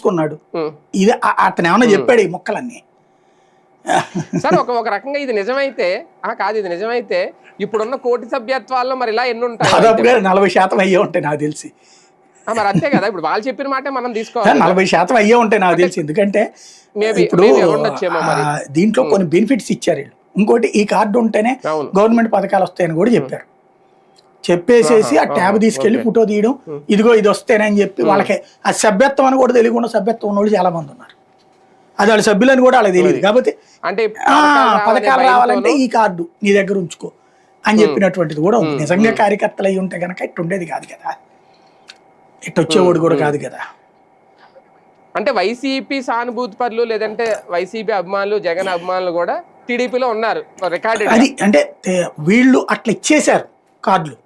తీసుకున్నాడు. ఇది అతను ఏమన్నా చెప్పాడు ఈ మొక్కలన్నీ? సరే ఒక ఒక రకంగా ఇది నిజమైతే ఆ కాదు ఇది నిజమైతే ఇప్పుడున్న కోటి సభ్యత్వాల్లో మరి ఇలా ఎన్ని ఉంటాయి? దాదాపుగా నలభై శాతం అయ్యే ఉంటాయి నాకు తెలిసి. మరి అంతే కదా ఇప్పుడు వాళ్ళు చెప్పిన మాటే మనం తీసుకోవాలి నలభై శాతం అయ్యే ఉంటాయి నాకు తెలిసి. ఎందుకంటే ఇప్పుడు దీంట్లో కొన్ని బెనిఫిట్స్ ఇచ్చారు వీళ్ళు. ఇంకోటి ఈ కార్డు ఉంటేనే గవర్నమెంట్ పథకాలు వస్తాయని కూడా చెప్పారు. చెప్పేసేసి ఆ ట్యాబ్ తీసుకెళ్ళి. ఫోటో తీయడం ఇదిగో ఇది వస్తేనని చెప్పి వాళ్ళకి ఆ సభ్యత్వం అని కూడా తెలియకుండా సభ్యత్వం ఉన్న వాళ్ళు చాలా మంది ఉన్నారు. అది వాళ్ళ సభ్యులని కూడా వాళ్ళకి తెలియదు. కాబట్టి అంటే పథకాలు రావాలంటే ఈ కార్డు నీ దగ్గర ఉంచుకో అని చెప్పినటువంటిది కూడా ఉంది. నిజంగా కార్యకర్తలు అయి ఉంటే కనుక ఇట్టు ఉండేది కాదు కదా. ఇటు వచ్చేవాడు కూడా కాదు కదా. అంటే వైసీపీ సానుభూతి పరులు లేదంటే వైసీపీ అభిమానులు జగన్ అభిమానులు కూడా టీడీపీలో ఉన్నారు. అది అంటే వీళ్ళు అట్లా ఇచ్చేశారు కార్డులు.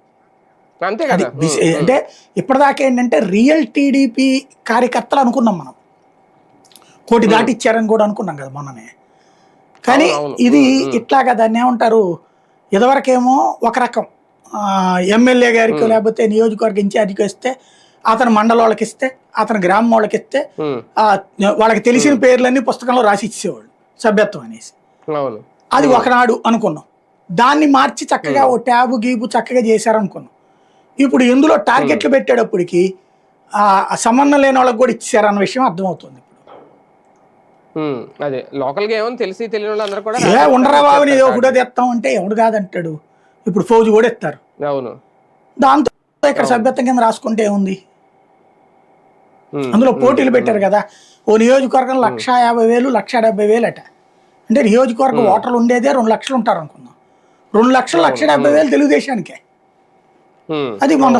అంతే కదా? అంటే ఇప్పటిదాకా ఏంటంటే రియల్ టీడీపీ కార్యకర్తలు అనుకున్నాం మనం. కోటి దాటి ఇచ్చారని కూడా అనుకున్నాం కదా మొన్ననే. కానీ. ఇది ఇట్లాగా దాన్ని ఏమంటారు? ఇదివరకేమో ఒక రకం. ఎమ్మెల్యే గారికి లేకపోతే నియోజకవర్గ ఇన్ఛార్జికి ఇస్తే అతను మండలం వాళ్ళకి ఇస్తే అతను గ్రామం వాళ్ళకి ఇస్తే వాళ్ళకి తెలిసిన పేర్లన్నీ పుస్తకంలో రాసి ఇచ్చేవాళ్ళు సభ్యత్వం అనేసి. అది ఒకనాడు అనుకున్నాం. దాన్ని మార్చి చక్కగా ఓ ట్యాబ్ గీబు చక్కగా చేశారు అనుకున్నాం ఇప్పుడు ఇందులో టార్గెట్లు పెట్టేటప్పటికి ఆ ఆ సంబంధం లేని వాళ్ళకి కూడా ఇచ్చారు అన్న విషయం అర్థమవుతుంది ఉమ్, అదే. లోకల్గా ఏమో తెలిసి తెలియని వాళ్ళు అందరూ కూడా ఏ ఉండరా బాబు నీ ఒకటో తెస్తాం అంటే ఎవడు కాదంటాడు? ఇప్పుడు ఫౌజు కూడా ఇస్తారు. అవును. దాంతో ఇక్కడ సభ్యత్వం కింద రాసుకుంటే ఏముంది? ఉమ్, అందులో పోటీలు పెట్టారు కదా. ఓ నియోజకవర్గం లక్ష యాభై వేలు లక్ష డెబ్బై వేలు అట అంటే నియోజకవర్గం ఓటర్లు ఉండేదే రెండు లక్షలు ఉంటారు అనుకుందాం. రెండు లక్షలు లక్ష డెబ్బై వేలు తెలుగుదేశానికే. అది మొన్న